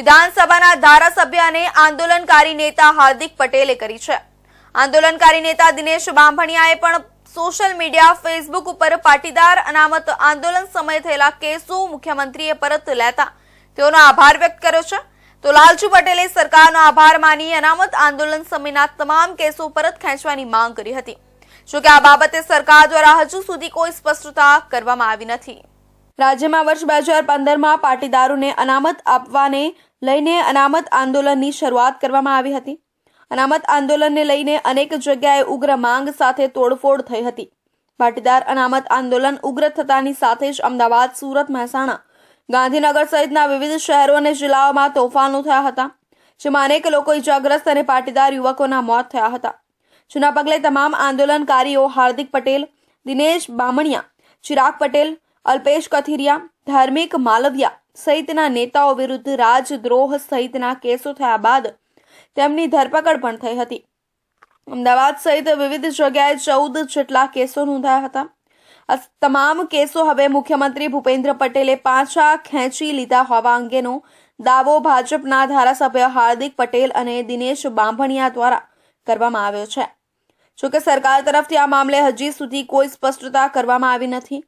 વિધાનસભાના ધારાસભ્ય અને આંદોલનકારી નેતા હાર્દિક પટેલે કરી છે. આંદોલનકારી નેતા દિનેશ બાંભણિયાએ પણ સોશિયલ મીડિયા, ફેસબુક ઉપર પાટીદાર અનામત આંદોલન સમયે થયેલા કેસો મુખ્યમંત્રીએ પરત લેતા તેઓનો આભાર વ્યક્ત કર્યો છે. તો લાલજી પટેલે સરકારનો આભાર માની અનામત આંદોલન સમયના તમામ કેસો પરત ખેંચવાની માંગ કરી હતી. જોકે આ બાબતે સરકાર દ્વારા હજુ સુધી કોઈ સ્પષ્ટતા કરવામાં આવી નથી. રાજ્યમાં વર્ષ બે હજાર પંદરમાં પાટીદારોને અનામત આપવાને લઈને અનામત આંદોલનની શરૂઆત કરવામાં આવી હતી. અનામત આંદોલનને લઈને અનેક જગ્યાએ ઉગ્ર માંગ સાથે તોડફોડ થઈ હતી. પાટીદાર અનામત આંદોલન ઉગ્ર થતાની સાથે જ અમદાવાદ, સુરત, મહેસાણા, ગાંધીનગર સહિતના વિવિધ શહેરો અને જિલ્લાઓમાં તોફાનો થયા હતા, જેમાં અનેક લોકો ઇજાગ્રસ્ત અને પાટીદાર યુવકોના મોત થયા હતા. જેના પગલે તમામ આંદોલનકારીઓ હાર્દિક પટેલ, દિનેશ બામણિયા, ચિરાગ પટેલ, અલ્પેશ કથિરિયા, ધાર્મિક માલવિયા સહિતના નેતાઓ વિરુદ્ધ રાજદ્રોહ સહિતના કેસો થયા બાદ તેમની ધરપકડ પણ થઈ હતી. અમદાવાદ સહિત વિવિધ જગ્યાએ ચૌદ જેટલા કેસો નોંધાયા હતા. તમામ કેસો હવે મુખ્યમંત્રી ભૂપેન્દ્ર પટેલે પાછા ખેંચી લીધા હોવા અંગેનો દાવો ભાજપના ધારાસભ્ય હાર્દિક પટેલ અને દિનેશ બાંભણિયા દ્વારા કરવામાં આવ્યો છે. જોકે સરકાર તરફથી આ મામલે હજી સુધી કોઈ સ્પષ્ટતા કરવામાં આવી નથી.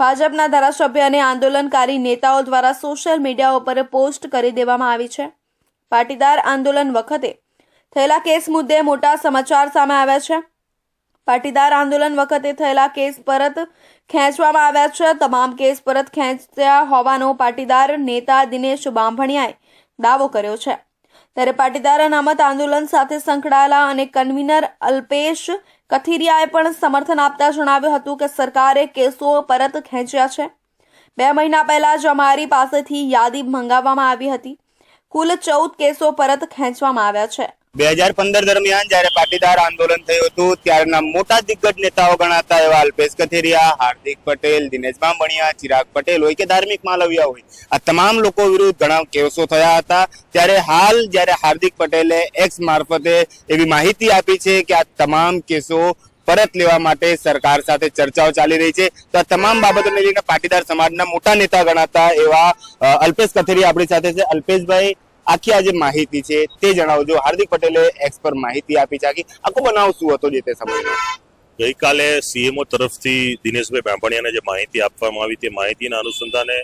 ભાજપના ધારાસભ્ય અને આંદોલનકારી નેતાઓ દ્વારા સોશિયલ મીડિયા ઉપર પોસ્ટ કરી દેવામાં આવી છે. પાટીદાર આંદોલન વખતે થયેલા કેસ મુદ્દે મોટા સમાચાર સામે આવ્યા છે. પાટીદાર આંદોલન વખતે થયેલા કેસ પરત ખેંચવામાં આવ્યા છે. તમામ કેસ પરત ખેંચ્યા હોવાનો પાટીદાર નેતા દિનેશ બાંભણિયાએ દાવો કર્યો છે. ત્યારે પાટીદાર અનામત આંદોલન સાથે સંકળાયેલા અને કન્વીનર અલ્પેશ કથિરિયાએ પણ સમર્થન આપતા જણાવ્યું હતું કે સરકારે કેસો પરત ખેંચ્યા છે. બે મહિના પહેલા જ અમારી પાસેથી યાદી મંગાવવામાં આવી હતી. કુલ ચૌદ કેસો પરત ખેંચવામાં આવ્યા છે. બે હજાર પંદર દરમિયાન જયારે પાટીદાર આંદોલન થયું હતું, ત્યારના મોટા દિગ્ગજ નેતાઓ ગણાતા એવા અલ્પેશ કથેરિયા, હાર્દિક પટેલ, દિનેશ બામણિયા, ચિરાગ પટેલ હોય કે ધાર્મિક માલવિયા હોય, આ તમામ લોકો વિરુદ્ધ ઘણા કેસો થયા હતા. ત્યારે હાલ જયારે હાર્દિક પટેલે એક્સ મારફતે એવી માહિતી આપી છે કે આ તમામ કેસો પરત લેવા માટે સરકાર સાથે ચર્ચાઓ ચાલી રહી છે, તો આ તમામ બાબતોને લઈને પાટીદાર સમાજના મોટા નેતા ગણાતા એવા અલ્પેશ કથેરિયા આપણી સાથે છે. અલ્પેશભાઈ આખી આ જે માહિતી છે તે જણાવજો. હાર્દિક પટેલે એક્સ પર માહિતી આપી છે. આખી આખો બનાવ શું હતો જે તે સમય? ગઈકાલે સીએમઓ તરફથી દિનેશભાઈ બાંભણિયાને જે માહિતી આપવામાં આવી, તે માહિતીના અનુસંધાને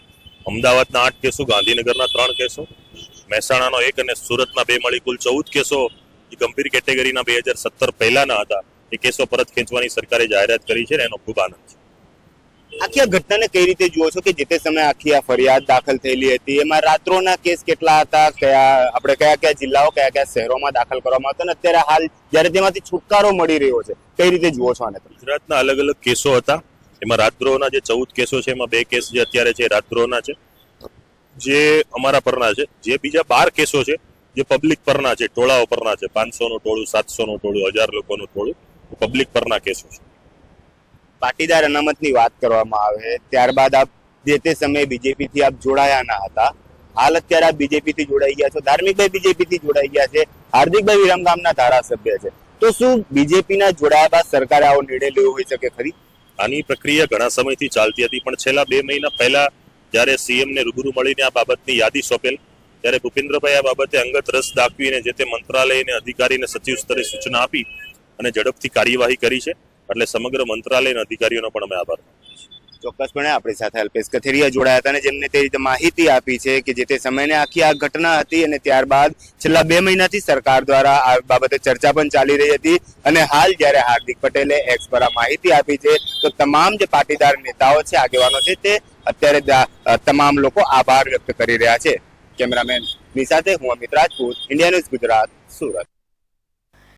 અમદાવાદના આઠ કેસો, ગાંધીનગરના ત્રણ કેસો, મહેસાણાનો એક અને સુરતના બે મળી. કુલ ચૌદ કેસો ગંભીર કેટેગરીના બે હજાર સત્તર પહેલાના હતા. એ કેસો પરત ખેંચવાની સરકારે જાહેરાત કરી છે એનો ખૂબ આનંદ છે. આખી આ ઘટનાને કઈ રીતે જુઓ છો કે જે તે સમયે આખી આ ફરિયાદ દાખલ થયેલી હતી? એમાં રાત્રોના કેસ કેટલા હતા? કયા, આપણે કયા કયા જિલ્લાઓ, કયા કયા શહેરોમાં દાખલ કરવામાં હતા? અને અત્યારે હાલ જ્યારે તેમાંથી છુટકારો મળી રહ્યો છે, કઈ રીતે જુઓ છો આને ગુજરાતના અલગ અલગ કેસો હતા. એમાં રાત્રોના જે ચૌદ કેસો છે, એમાં બે કેસ જે અત્યારે છે રાજદ્રોહના છે. જે અમારા પરના છે. જે બીજા બાર કેસો છે, જે પબ્લિક પરના છે, ટોળાઓ પરના છે. પાંચસો નું ટોળું સાતસો નું ટોળું, હજાર લોકોનું ટોળું પબ્લિક પરના કેસો છે. પાટીદાર અનામતની વાત કરવામાં આવે ત્યારબાદ આપ જે તે સમયે બીજેપી થી આપ જોડાયા ના હતા. હાલ અત્યારે આપ બીજેપી થી જોડાઈ ગયા છો. ધાર્મિકભાઈ બીજેપી થી જોડાઈ ગયા છે. હાર્દિકભાઈ વિરમગામના ધારાસભ્ય છે. તો શું બીજેપી ના જોડાયા બાદ સરકારે આવો નિર્ણય લેવો હોઈ શકે ખરી? આની પ્રક્રિયા ઘણા સમયથી ચાલતી હતી, પણ છેલ્લા બે મહિના પહેલા જ્યારે સીએમ ને રૂબરૂ મળીને આ બાબતની યાદી સોંપેલ, ત્યારે ભૂપેન્દ્રભાઈ આ બાબતે અંગત રસ દાખવીને જે તે મંત્રાલયને અધિકારીને સચિવ સ્તરે સૂચના આપી અને ઝડપથી કાર્યવાહી કરી છે. એટલે સમગ્ર મંત્રાલયના અધિકારીઓનો પણ અમે આભાર. ચોક્કસપણે આપણી સાથે અલ્પેશ કથેરિયા જોડાયા હતા અને જેમને તે રીતે માહિતી આપી છે કે જે તે સમયને આખી આ ઘટના હતી અને ત્યારબાદ છેલ્લા બે મહિનાથી સરકાર દ્વારા આ બાબતે ચર્ચા પણ ચાલી રહી હતી અને હાલ જ્યારે હાર્દિક પટેલે એક્સ પર આ માહિતી આપી છે, તો તમામ જે પાટીદાર નેતાઓ છે, આગેવાનો છે, તે અત્યારે તમામ લોકો આભાર વ્યક્ત કરી રહ્યા છે. કેમેરામેનની સાથે હું અમિત રાજપૂત ઇન્ડિયા ન્યૂઝ ગુજરાત, સુરત.